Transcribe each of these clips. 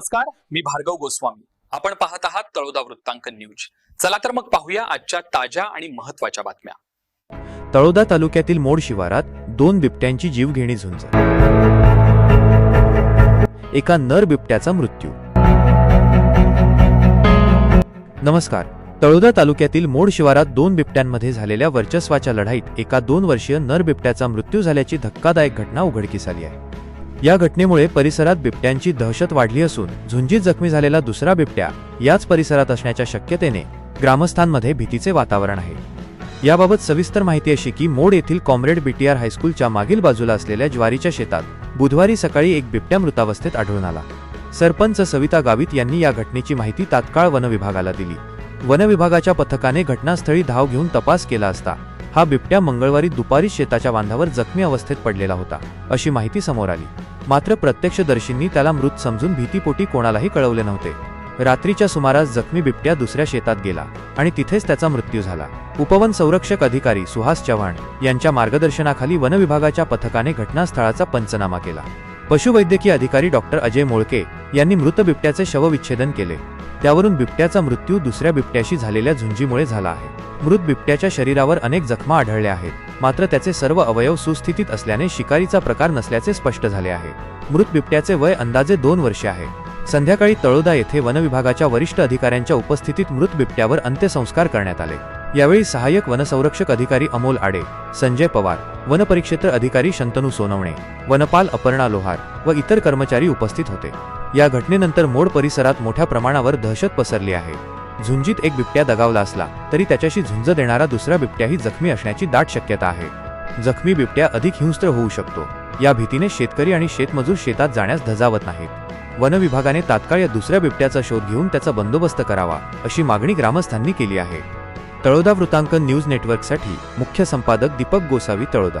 नमस्कार मी भार्गव गोस्वामी. आपण पाहत आहात तळोदा वृत्तांकन न्यूज. चला तर मग पाहूया आजच्या ताज्या आणि महत्त्वाच्या बातम्या. तळोदा तालुक्यातील मोड शिवारात दोन बिबट्यांची जीवघेणी झुंज. एका नर बिबट्याचा मृत्यू. नमस्कार तळोदा तालुक्यातील मोड शिवारात दोन बिबट्यांमध्ये झालेल्या वर्चस्वाच्या लढाईत एका दोन वर्षीय नर बिबट्याचा मृत्यू झाल्याची धक्कादायक घटना उघडकीस आली आहे. या घटनेमुळे परिसरात बिबट्यांची दहशत वाढली असून झुंजीत जखमी झालेला दुसरा बिबट्या याच परिसरात असण्याच्या शक्यतेने ग्रामस्थांमध्ये भीतीचे वातावरण आहे. याबाबत सविस्तर माहिती अशी की मोड येथील कॉम्रेड बीटीआर हायस्कूलच्या मागील बाजूला असलेल्या ज्वारीच्या शेतात बुधवारी सकाळी एक बिबट्या मृतावस्थेत आढळून आला. सरपंच सविता गावित यांनी या घटनेची माहिती तात्काळ वनविभागाला दिली. वन विभागाच्या पथकाने घटनास्थळी धाव घेऊन तपास केला असता हा बिबट्या मंगळवारी दुपारी शेताच्या बांधावर जखमी अवस्थेत पडलेला होता अशी माहिती समोर आली. मात्र प्रत्यक्षदर्शींनी त्याला मृत समजून भीतीपोटी कोणालाही कळवले नव्हते. रात्रीच्या सुमारास जखमी बिबट्या दुसऱ्या शेतात गेला आणि तिथेच त्याचा मृत्यू झाला. उपवन संरक्षक अधिकारी सुहास चव्हाण यांच्या मार्गदर्शनाखाली वनविभागाच्या पथकाने घटनास्थळाचा पंचनामा केला. पशुवैद्यकीय अधिकारी डॉक्टर अजय मोळके यांनी मृत बिबट्याचे शवविच्छेदन केले. त्यावरून बिबट्याचा मृत्यू दुसऱ्या बिबट्याशी झालेल्या झुंजीमुळे झाला आहे. मृत बिबट्याच्या शरीरावर अनेक जखमा आढळल्या आहेत मात्र त्याचे सर्व अवयव सुस्थितीत असल्याने शिकारीचा प्रकार नसल्याचे स्पष्ट झाले आहे. मृत बिबट्याचे वय अंदाजे दोन वर्षे आहे. संध्याकाळी तळोदा येथे वनविभागाच्या वरिष्ठ अधिकाऱ्यांच्या उपस्थितीत मृत बिबट्यावर अंत्यसंस्कार करण्यात आले. यावेळी सहाय्यक वनसंरक्षक अधिकारी अमोल आडे संजय पवार वनपरिक्षेत्र अधिकारी शंतनू सोनवणे वनपाल अपर्णा लोहार व इतर कर्मचारी उपस्थित होते. या घटनेनंतर मोड परिसरात मोठ्या प्रमाणावर दहशत पसरली आहे. झुंजीत एक बिबट्या दगावला असला तरी त्याच्याशी झुंज देणारा दुसरा बिबट्याही जखमी असण्याची दाट शक्यता आहे. जखमी बिबट्या अधिक हिंस्त्र होऊ शकतो. या भीतीने शेतकरी आणि शेतमजूर शेतात जाण्यास धजावत नाहीत. वन विभागाने तात्काळ या दुसऱ्या बिबट्याचा शोध घेऊन त्याचा बंदोबस्त करावा अशी मागणी ग्रामस्थांनी केली आहे. तळोदा वृत्तांकन न्यूज नेटवर्कसाठी मुख्य संपादक दीपक गोसावी तळोदा.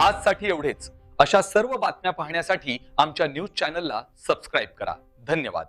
आजसाठी एवढेच. अशा सर्व बातम्या पाहण्यासाठी आमच्या न्यूज चॅनलला सबस्क्राईब करा. धन्यवाद.